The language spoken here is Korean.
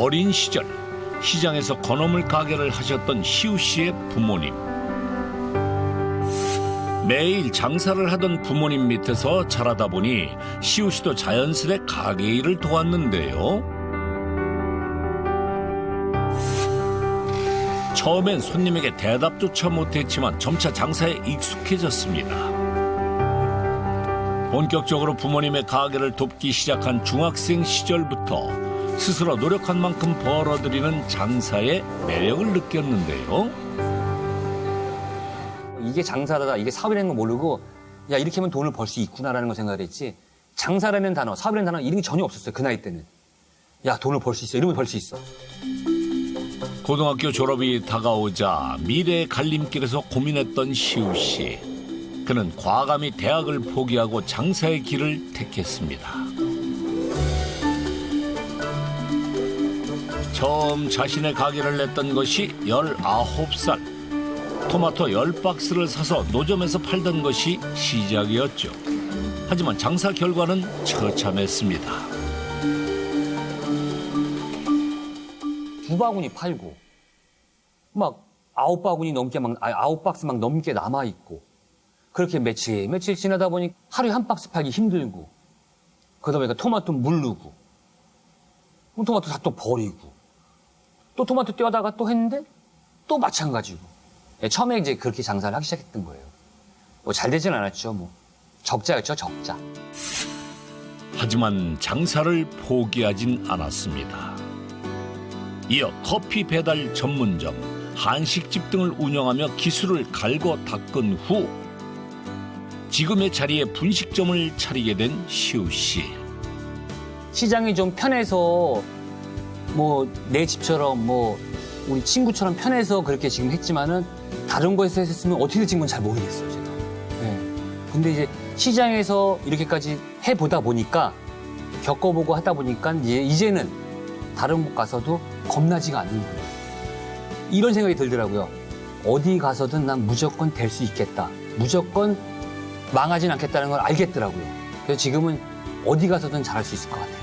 어린 시절 시장에서 건어물 가게를 하셨던 시우 씨의 부모님. 매일 장사를 하던 부모님 밑에서 자라다 보니 시우 씨도 자연스레 가게 일을 도왔는데요. 처음엔 손님에게 대답조차 못했지만 점차 장사에 익숙해졌습니다. 본격적으로 부모님의 가게를 돕기 시작한 중학생 시절부터 스스로 노력한 만큼 벌어들이는 장사의 매력을 느꼈는데요. 이게 장사다, 이게 사업이라는 거 모르고 야 이렇게 하면 돈을 벌 수 있구나라는 걸 생각을 했지 장사라는 단어, 사업이라는 단어 이런 게 전혀 없었어요 그 나이 때는. 야 돈을 벌 수 있어, 이러면 벌 수 있어. 고등학교 졸업이 다가오자 미래의 갈림길에서 고민했던 시우 씨. 그는 과감히 대학을 포기하고 장사의 길을 택했습니다. 처음 자신의 가게를 냈던 것이 19살. 토마토 10박스를 사서 노점에서 팔던 것이 시작이었죠. 하지만 장사 결과는 처참했습니다. 두 바구니 팔고 막 아홉 바구니 넘게 막 아홉 박스 막 넘게 남아 있고 그렇게 며칠 며칠 지나다 보니 하루에 한 박스 팔기 힘들고 그러다 보니까 토마토 물르고 토마토 다 또 버리고 또 토마토 떼어다가 또 했는데 또 마찬가지고 예, 처음에 이제 그렇게 장사를 하기 시작했던 거예요. 뭐 잘 되진 않았죠. 뭐 적자였죠, 적자. 하지만 장사를 포기하진 않았습니다. 이어 커피 배달 전문점, 한식집 등을 운영하며 기술을 갈고 닦은 후 지금의 자리에 분식점을 차리게 된 시우 씨. 시장이 좀 편해서 뭐 내 집처럼 뭐 우리 친구처럼 편해서 그렇게 지금 했지만은 다른 거에서 했으면 어떻게 될지 잘 모르겠어요 제가. 네. 근데 이제 시장에서 이렇게까지 해보다 보니까 겪어보고 하다 보니까 이제 이제는 다른 곳 가서도 겁나지가 않는 거예요. 이런 생각이 들더라고요. 어디 가서든 난 무조건 될 수 있겠다. 무조건 망하진 않겠다는 걸 알겠더라고요. 그래서 지금은 어디 가서든 잘할 수 있을 것 같아요.